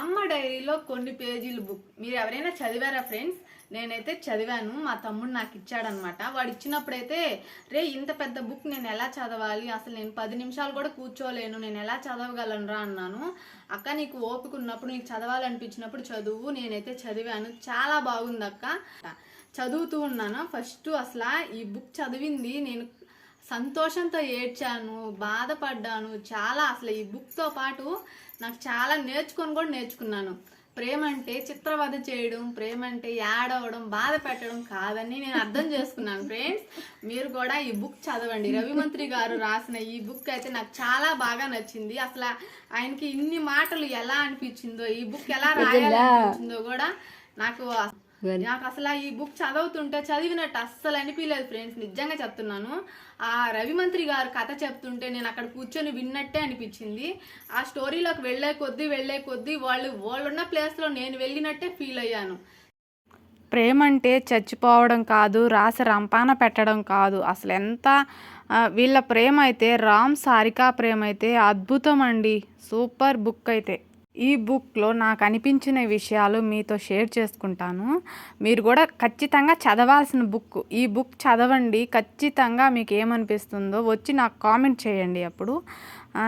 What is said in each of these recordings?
అమ్మ డైరీలో కొన్ని పేజీలు బుక్ మీరు ఎవరైనా చదివారా ఫ్రెండ్స్ నేనైతే చదివాను మా తమ్ముడు నాకు ఇచ్చాడనమాట వాడు ఇచ్చినప్పుడైతే రే ఇంత పెద్ద బుక్ నేను ఎలా చదవాలి? అసలు నేను పది నిమిషాలు కూడా కూర్చోలేను నేను ఎలా చదవగలను రా అన్నాను. అక్క నీకు ఓపిక ఉన్నప్పుడు నీకు చదవాలనిపించినప్పుడు చదువు. నేనైతే చదివాను. చాలా బాగుంది అక్క చదువుతూ ఉన్నాను. ఫస్ట్ అసలు ఈ బుక్ చదివింది. నేను సంతోషంతో ఏడ్చాను బాధపడ్డాను. చాలా అసలు ఈ బుక్తో పాటు నాకు చాలా నేర్చుకొని కూడా నేర్చుకున్నాను. ప్రేమ అంటే చిత్రవద చేయడం ప్రేమ అంటే యాడ్ అవ్వడం బాధ పెట్టడం కాదని నేను అర్థం చేసుకున్నాను. ఫ్రెండ్స్ మీరు కూడా ఈ బుక్ చదవండి. రవిమంత్రి గారు రాసిన ఈ బుక్ అయితే నాకు చాలా బాగా నచ్చింది. అసలు ఆయనకి ఇన్ని మాటలు ఎలా అనిపించిందో ఈ బుక్ ఎలా రాయాలనిపించిందో కూడా నాకు నాకు అసలు ఈ బుక్ చదువుతుంటే చదివినట్టు అస్సలు అనిపించలేదు ఫ్రెండ్స్ నిజంగా చెప్తున్నాను. ఆ రవిమంత్రి గారు కథ చెప్తుంటే నేను అక్కడ కూర్చొని విన్నట్టే అనిపించింది. ఆ స్టోరీలోకి వెళ్ళే కొద్దీ వెళ్ళే కొద్దీ వాళ్ళు వాళ్ళున్న ప్లేస్లో నేను వెళ్ళినట్టే ఫీల్ అయ్యాను. ప్రేమ అంటే చచ్చిపోవడం కాదు రాసి రంపాన పెట్టడం కాదు. అసలు ఎంత వీళ్ళ ప్రేమ అయితే రామ్ సారికా ప్రేమ అయితే అద్భుతం అండి. సూపర్ బుక్ అయితే. ఈ బుక్లో నాకు అనిపించిన విషయాలు మీతో షేర్ చేసుకుంటాను. మీరు కూడా ఖచ్చితంగా చదవాల్సిన బుక్. ఈ బుక్ చదవండి. ఖచ్చితంగా మీకు ఏమనిపిస్తుందో వచ్చి నాకు కామెంట్ చేయండి అప్పుడు.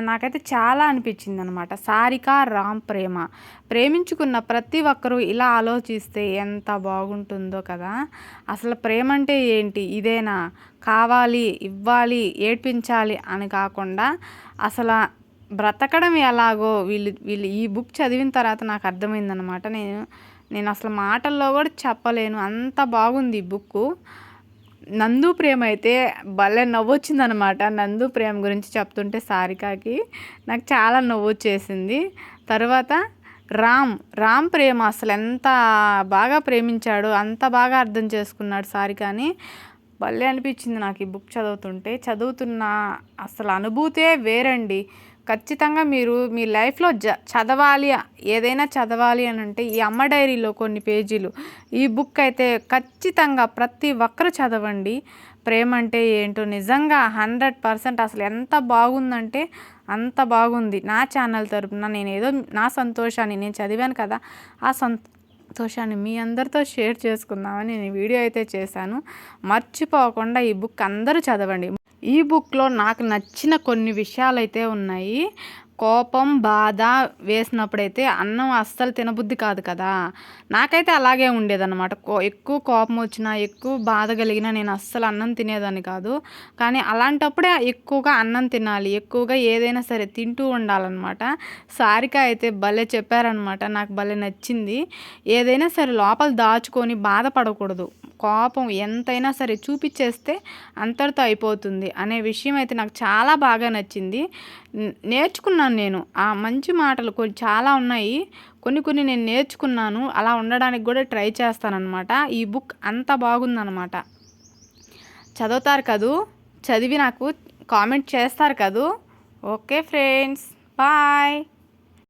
నాకైతే చాలా అనిపించింది అనమాట సారిక రామ్ ప్రేమ. ప్రేమించుకున్న ప్రతి ఒక్కరూ ఇలా ఆలోచిస్తే ఎంత బాగుంటుందో కదా. అసలు ప్రేమ అంటే ఏంటి? ఇదేనా? కావాలి ఇవ్వాలి ఏడ్పించాలి అని కాకుండా అసలు బ్రతకడం ఎలాగో వీళ్ళు వీళ్ళు ఈ బుక్ చదివిన తర్వాత నాకు అర్థమైందనమాట నేను నేను అసలు మాటల్లో కూడా చెప్పలేను. అంత బాగుంది ఈ బుక్ నందు ప్రేమ అయితే భలే నవ్వొచ్చిందనమాట నందు ప్రేమ గురించి చెప్తుంటే సారికాకి నాకు చాలా నవ్వు వచ్చేసింది తర్వాత రామ్ రామ్ ప్రేమ అసలు ఎంత బాగా ప్రేమించాడు అంత బాగా అర్థం చేసుకున్నాడు సారికాని. భలే అనిపించింది నాకు ఈ బుక్ చదువుతుంటే. చదువుతున్న అసలు అనుభూతే వేరండి. ఖచ్చితంగా మీరు మీ లైఫ్లో జ చదవాలి ఏదైనా చదవాలి అని అంటే ఈ అమ్మ డైరీలో కొన్ని పేజీలు. ఈ బుక్ అయితే ఖచ్చితంగా ప్రతి ఒక్కరు చదవండి. ప్రేమ అంటే ఏంటో నిజంగా హండ్రెడ్ పర్సెంట్ అసలు ఎంత బాగుందంటే అంత బాగుంది. నా ఛానల్ తరపున నేను ఏదో నా సంతోషాన్ని నేను చదివాను కదా ఆ సంతోషాన్ని మీ అందరితో షేర్ చేసుకుందామని నేను వీడియో అయితే చేశాను. మర్చిపోకుండా ఈ బుక్ అందరూ చదవండి. ఈ బుక్లో నాకు నచ్చిన కొన్ని విషయాలు అయితే ఉన్నాయి. కోపం బాధ వేసినప్పుడైతే అన్నం అస్సలు తినబుద్ధి కాదు కదా. నాకైతే అలాగే ఉండేదన్నమాట. కో ఎక్కువ కోపం వచ్చినా ఎక్కువ బాధ కలిగినా నేను అస్సలు అన్నం తినేదాన్ని కాదు. కానీ అలాంటప్పుడే ఎక్కువగా అన్నం తినాలి ఎక్కువగా ఏదైనా సరే తింటూ ఉండాలన్నమాట. సారిక అయితే భలే చెప్పారనమాట నాకు భలే నచ్చింది. ఏదైనా సరే లోపల దాచుకొని బాధపడకూడదు. కోపం ఎంతైనా సరే చూపించేస్తే అంతటితో అయిపోతుంది అనే విషయం అయితే నాకు చాలా బాగా నచ్చింది. నేర్చుకున్న నేర్చుకున్నాను నేను. ఆ మంచి మాటలు కొన్ని చాలా ఉన్నాయి. కొన్ని కొన్ని నేను నేర్చుకున్నాను. అలా ఉండడానికి కూడా ట్రై చేస్తానన్నమాట. ఈ బుక్ అంత బాగుందన్నమాట. చదువుతారు కదూ? చదివి నాకు కామెంట్ చేస్తారు కదూ? Okay friends. బాయ్.